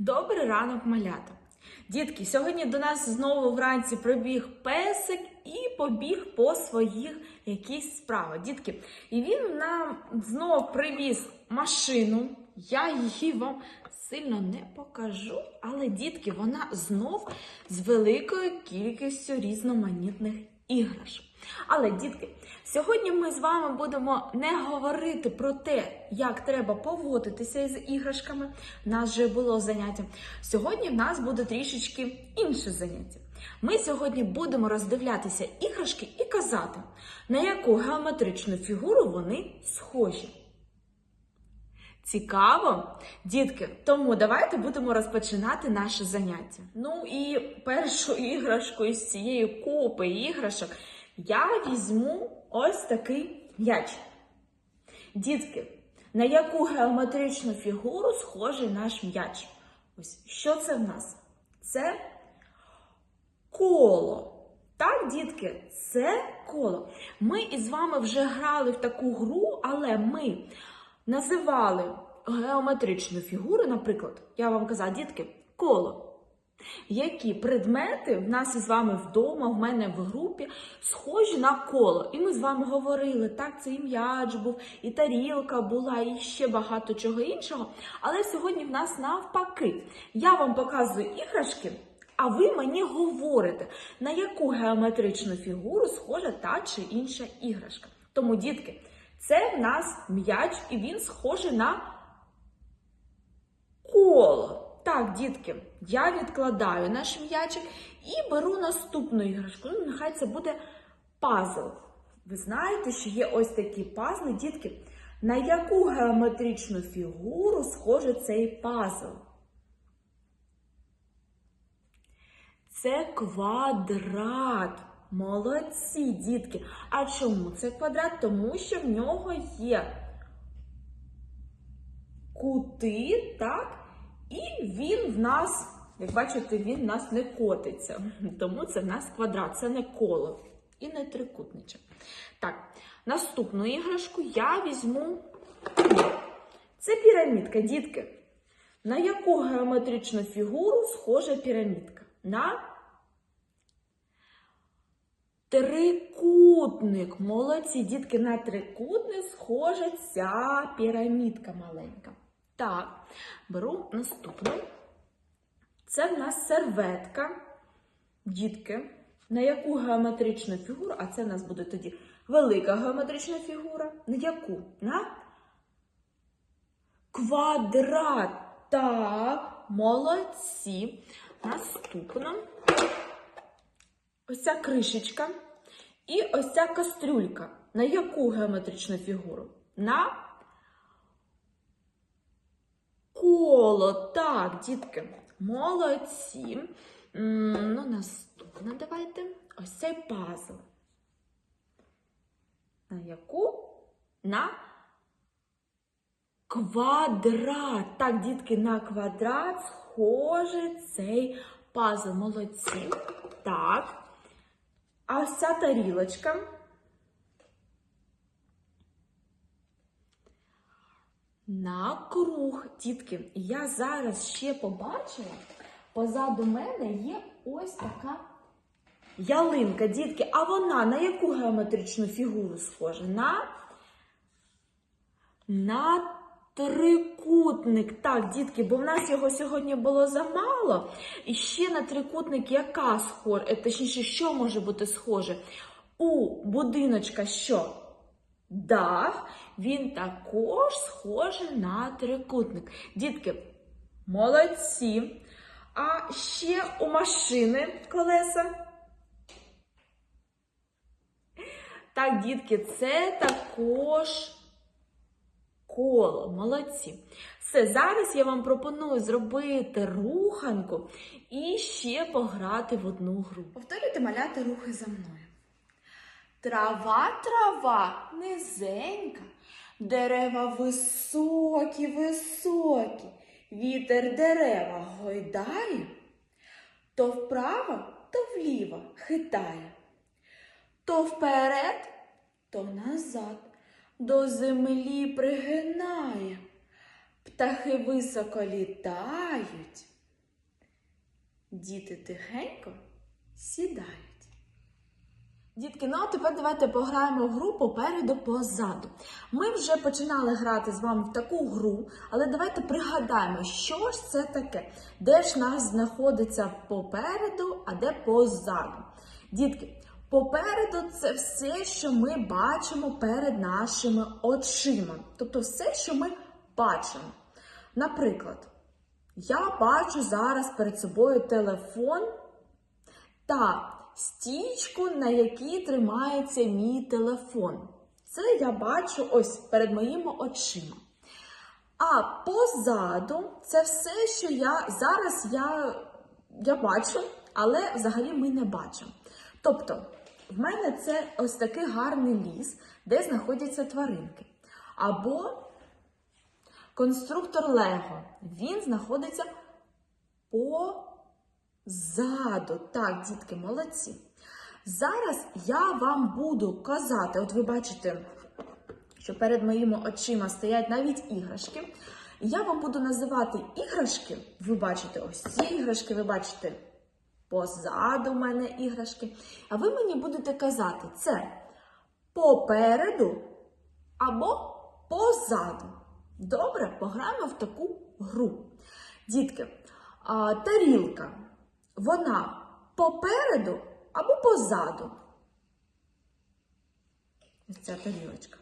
Добрий ранок, малята! Дітки, сьогодні до нас знову вранці прибіг песик і побіг по своїх якісь справи. Дітки, і він нам знов привіз машину. Я її вам сильно не покажу, але дітки, вона знов з великою кількістю різноманітних іграшок. Але, дітки, сьогодні ми з вами будемо не говорити про те, як треба поводитися із іграшками. У нас вже було заняття. Сьогодні в нас буде трішечки інше заняття. Ми сьогодні будемо роздивлятися іграшки і казати, на яку геометричну фігуру вони схожі. Цікаво, дітки, тому давайте будемо розпочинати наше заняття. Ну і першу іграшку із цієї купи іграшок я візьму ось такий м'яч. Дітки, на яку геометричну фігуру схожий наш м'яч? Ось що це в нас? Це коло. Так, дітки, це коло. Ми із вами вже грали в таку гру, але ми називали геометричну фігуру, наприклад, я вам казала, дітки, коло. Які предмети в нас із вами вдома, в мене в групі, схожі на коло. І ми з вами говорили, так, це і м'яч був, і тарілка була, і ще багато чого іншого. Але сьогодні в нас навпаки. Я вам показую іграшки, а ви мені говорите, на яку геометричну фігуру схожа та чи інша іграшка. Тому, дітки, це в нас м'яч, і він схожий на коло. Так, дітки, я відкладаю наш м'ячик і беру наступну іграшку. Ну, нехай це буде пазл. Ви знаєте, що є ось такі пазли, дітки. На яку геометричну фігуру схожий цей пазл? Це квадрат. Молодці, дітки. А чому це квадрат? Тому що в нього є кути, так? І він в нас, як бачите, він в нас не котиться. Тому це в нас квадрат, це не коло і не трикутничок. Так, наступну іграшку я візьму. Це пірамідка, дітки. На яку геометричну фігуру схожа пірамідка? На трикутник. Молодці, дітки, на трикутник схожа ця пірамідка маленька. Так, беру наступну. Це в нас серветка. Дітки. На яку геометричну фігуру, а це в нас буде тоді велика геометрична фігура. На яку? На квадрат. Так, молодці. Наступно ось ця кришечка і ось ця кастрюлька. На яку геометричну фігуру? На коло. Так, дітки, молодці. Ну, наступне давайте. Ось цей пазл. На яку? На квадрат. Так, дітки, на квадрат схожий цей пазл. Молодці. Так. А ця тарілочка. На круг, дітки, я зараз ще побачила, позаду мене є ось така ялинка, дітки. А вона на яку геометричну фігуру схожа? На, на трикутник. Так, дітки, бо в нас його сьогодні було замало. І ще на трикутник яка схожа, е, точніше, що може бути схоже? У будиночка що? Дах, він також схожий на трикутник. Дітки, молодці. А ще у машини колеса. Так, дітки, це також коло. Молодці. Все, зараз я вам пропоную зробити руханку і ще пограти в одну гру. Повторюйте маляти рухи за мною. Трава, трава низенька, дерева високі, високі, вітер дерева гойдає, то вправо, то вліво хитає, то вперед, то назад, до землі пригинає. Птахи високо літають, Діти тихенько сідають. Дітки, ну а тепер давайте пограємо в гру попереду позаду. Ми вже починали грати з вами в таку гру, але давайте пригадаємо, що ж це таке, де ж нас знаходиться попереду, а де позаду. Дітки, попереду це все, що ми бачимо перед нашими очима. Тобто все, що ми бачимо. Наприклад, я бачу зараз перед собою телефон та стічку, на якій тримається мій телефон. Це я бачу ось перед моїми очима. А позаду це все, що я зараз я, я бачу, але взагалі ми не бачимо. Тобто, в мене це ось такий гарний ліс, де знаходяться тваринки. Або конструктор Лего. Він знаходиться позаду. Так, дітки, молодці. Зараз я вам буду казати, от ви бачите, що перед моїми очима стоять навіть іграшки. Я вам буду називати іграшки. Ви бачите ось ці іграшки, ви бачите позаду мене іграшки. А ви мені будете казати, це попереду або позаду. Добре, пограємо в таку гру. Дітки, тарілка, вона попереду або позаду. Ось ця тарілочка.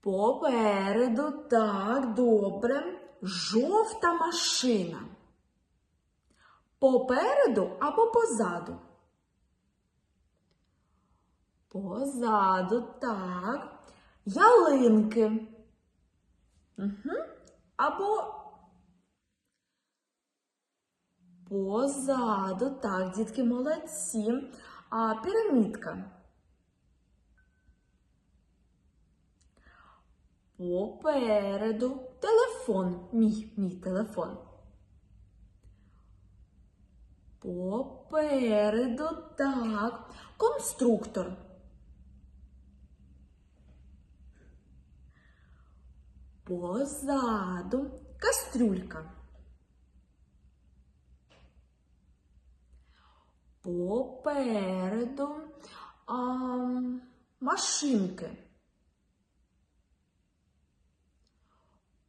Попереду, так, добре. Жовта машина. Попереду або позаду. Позаду, так. Ялинки. Угу. Або позаду, так, дітки молодці. А пірамідка. Попереду. Телефон. Мій, мій телефон. Попереду, так. Конструктор. Позаду. Кастрюлька. Попереду. А, машинки.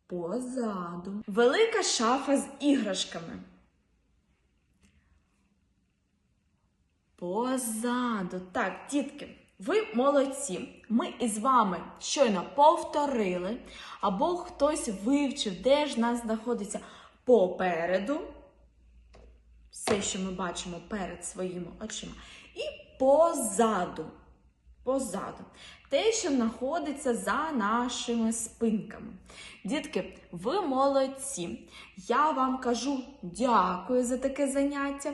Позаду. Велика шафа з іграшками. Позаду. Так, дітки, ви молодці. Ми із вами щойно повторили, або хтось вивчив, де ж нас знаходиться попереду. Все, що ми бачимо перед своїми очима. І позаду. Позаду. Те, що знаходиться за нашими спинками. Дітки, ви молодці. Я вам кажу дякую за таке заняття.